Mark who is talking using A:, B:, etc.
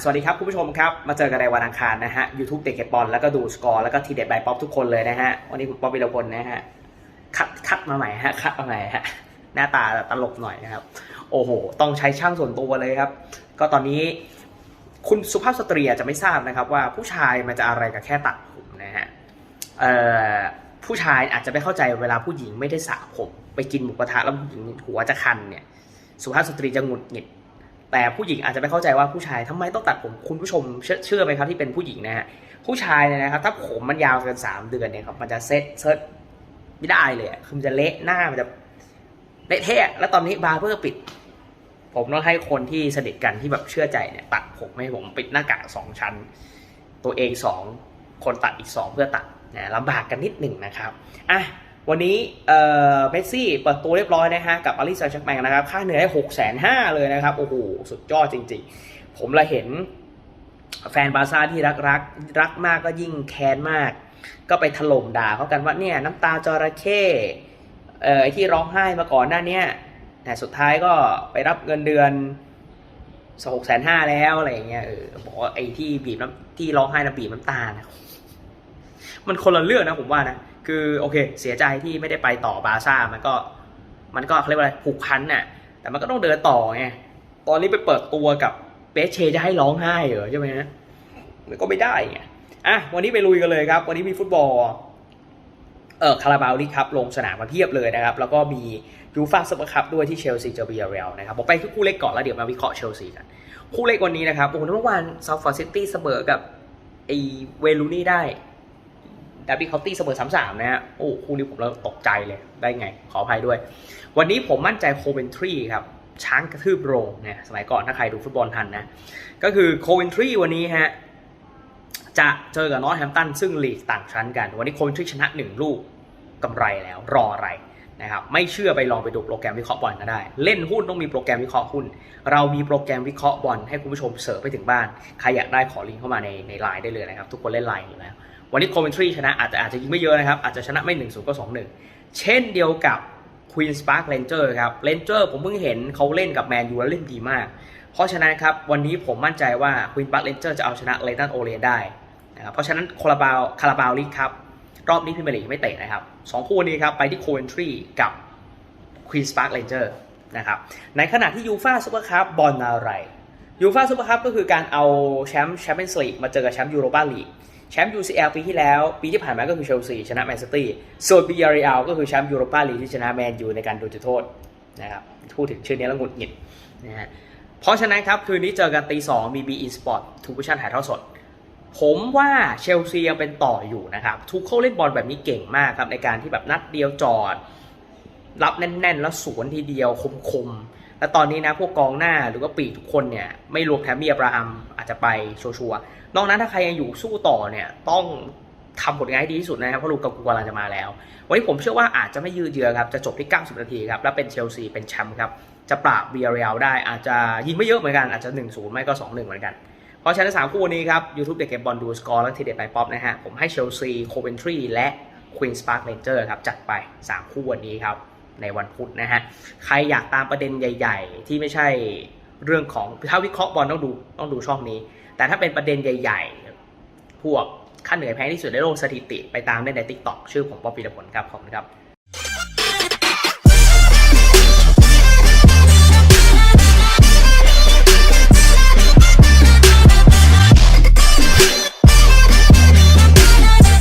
A: สวัสดีครับ คุณผู้ชมครับ มาเจอกันในวันอังคารนะฮะ YouTube เตะเก็บบอลแล้วก็ดูสกอร์แล้วก็ทีเด็ดบายป๊อปทุกคนเลยนะฮะ วันนี้ผมป๊อปวิรพลนะฮะ คัดคัดมาใหม่ฮะ คัดมาใหม่ฮะ หน้าตาตลกหน่อยนะครับ โอ้โห ต้องใช้ช่างส่วนตัวเลยครับ ก็ตอนนี้คุณสุภาพสตรีอาจจะไม่ทราบนะครับ ว่าผู้ชายมันจะอะไรกับแค่ตัดผมนะฮะ เอ่อผู้ชายอาจจะไม่เข้าใจเวลาผู้หญิงไม่ได้สระผม ไปกินหมูกระทะแล้วผู้หญิงหัวจะคันเนี่ย สุภาพสตรีจะหงุดหงิด แต่ผู้หญิงอาจจะไม่เข้าใจว่าผู้ชายทำไมต้องตัดผมคุณผู้ชมเชื่อเชื่อไหมครับที่เป็นผู้หญิงนะฮะผู้ชายเนี่ยนะครับถ้าผมมันยาวเกินสามเดือนเนี่ยครับมันจะเซ็ตเซ็ตไม่ได้เลยคือมันจะเละหน้ามันจะเละเทะแล้วตอนนี้บาร์เบอร์ปิด ผมต้องให้คนที่สนิทกันที่แบบเชื่อใจเนี่ยตัดผมให้ผมปิดหน้ากากสองชั้น ตัวเองสองคนตัดอีกสองเพื่อตัดนะลำบากกันนิดหนึ่งนะครับอะ วันนี้เอ่อเมสซี่เปิดตัวเรียบร้อยนะฮะกับอาริซาชักแมงนะครับ ค่าเหนื่อยให้หกแสนห้าเลยนะครับ โอ้โห สุดยอดจริงๆ ผมละเห็นแฟนบาร์ซ่าที่รักรักรักมากก็ยิ่งแค้นมาก ก็ไปถล่มด่าเขากันว่าเนี่ยน้ำตาจระเข้เอ่อไอ้ที่ร้องไห้มาก่อนหน้าเนี้ยแต่สุดท้ายก็ไปรับเงินเดือนสหกแสนห้าแล้วอะไรอย่างเงี้ยเออบอกว่าไอ้ที่บีบน้ำที่ร้องไห้นะบีบน้ำตานะ มันคนละเรื่องนะผมว่านะ คือโอเค เสียใจที่ไม่ได้ไปต่อบาร์ซ่ามันก็ มันก็เขาเรียกว่าอะไรผูกพันน่ะ แต่มันก็ต้องเดินต่อไง ตอนนี้ไปเปิดตัวกับเปเชจะให้ร้องไห้เหรอใช่ไหมฮะมันก็ไม่ได้ไง อะวันนี้ไปลุยกันเลยครับ วันนี้มีฟุตบอล เออคาราบาวลีครับลงสนามมาเพียบเลยนะครับ แล้วก็มียูฟ่าซุปเปอร์คัพด้วยที่เชลซีเจอเบียเรลนะครับผมไปที่คู่เล็กก่อนแล้วเดี๋ยวมาวิเคราะห์เชลซีกันคู่เล็กวันนี้นะครับโอ้โหเมื่อวานซาฟอร์ซิตี้เสมอกับไอเวลูนี่ได้ ดับบี้เคาน์ตี้เสมอสามสามนะฮะโอ้คู่นี้ผมเราตกใจเลยได้ไง ขออภัยด้วย วันนี้ผมมั่นใจโคเวนทรีครับช้างกระทืบโรงเนี่ยสมัยก่อนถ้าใครดูฟุตบอลทันนะ ก็คือโคเวนทรีวันนี้ฮะจะเจอกับนอตแฮมตันซึ่งลีกต่างชั้นกัน วันนี้โคเวนทรีชนะ 1 ลูกกำไรแล้วรออะไรนะครับไม่เชื่อไปลองไปดูโปรแกรมวิเคราะห์บอลก็ได้ เล่นหุ้นต้องมีโปรแกรมวิเคราะห์หุ้น เรามีโปรแกรมวิเคราะห์บอลให้คุณผู้ชมเสิร์ฟไปถึงบ้าน ใครอยากได้ขอลิงก์เข้ามาในในไลน์ได้เลยนะครับ ทุกคนเล่นไลน์อยู่แล้ว วันนี้โคเวนทรีชนะอาจจะอาจจะยิงไม่เยอะนะครับ อาจจะชนะไม่1 0ก็2 1เช่นเดียวกับ Queen's Park Ranger ครับ Ranger ผมเพิ่งเห็นเขาเล่นกับแมนยูแล้วเล่นดีมาก เพราะฉะนั้นครับวันนี้ผมมั่นใจว่า Queen's Park Ranger จะเอาชนะเลตันโอเลียนได้นะครับเพราะฉะนั้นคาราบาวคาราบาวลีกครับรอบนี้พรีเมียร์ลีกไม่เตะนะครับสองคู่นี้ครับไปที่โคเวนทรีกับ Queen's Park Ranger นะครับในขณะที่ยูฟาซูเปอร์คัพบอลอะไรยูฟาซูเปอร์คัพก็คือการเอาแชมป์แชมเปี้ยนส์ลีกมาเจอกับแชมป์ยูโรปาลีก แชมป์ UCL ปีที่แล้ว ปีที่ผ่านมาก็คือเชลซีชนะแมนซิตี้ส่วน BRL ก็คือแชมป์ยูโรปาลีกที่ชนะแมนยูในการโดนจุดโทษนะครับพูดถึงชื่อนี้แล้วหงุดหงิดนะฮะเพราะฉะนั้นครับ คืนนี้เจอกันตีสองมี BE Sport ทูวิชั่นถ่ายทอดสด ผมว่าเชลซียังเป็นต่ออยู่นะครับทุกเขาเล่นบอลแบบนี้เก่งมากครับ ในการที่แบบนัดเดียวจอด รับแน่น ๆ แล้วสวนทีเดียวคมๆ และตอนนี้นะพวกกองหน้าหรือว่าปีกทุกคนเนี่ยไม่รวมแทมมี่อับราฮัมอาจจะไปชัวร์ๆนอกนั้นถ้าใครยังอยู่สู้ต่อเนี่ยต้องทำผลงานให้ดีที่สุดนะครับเพราะลูกกับกูกำลังจะมาแล้ว วันนี้ผมเชื่อว่าอาจจะไม่ยืดเยื้อครับ จะจบที่ 90 นาทีครับ และเป็นเชลซีเป็นแชมป์ครับ จะปราบเบียร์เรียลได้อาจจะยิงไม่เยอะเหมือนกันอาจจะ 1-0 ไม่ก็ 2-1 เหมือนกัน เพราะฉะนั้นสามคู่นี้ครับ YouTube เด็กเก็บบอลดูสกอร์และทีเด็ดไปป๊อปนะฮะผมให้เชลซีโคเวนทรีและ Queen's Park Ranger ครับจัดไป 3 คู่วันนี้ครับ ในวันพุธนะฮะ ใครอยากตามประเด็นใหญ่ ๆ ที่ไม่ใช่เรื่องของถ้าวิเคราะห์บอลต้องดูต้องดูช่องนี้ แต่ถ้าเป็นประเด็นใหญ่ ๆ พวกค่าเหนื่อยแพงที่สุดในโลกสถิติ ไปตามได้ใน t ิ k t o k ชื่อผมป๊อปปีละผลครับขอบคุณครับ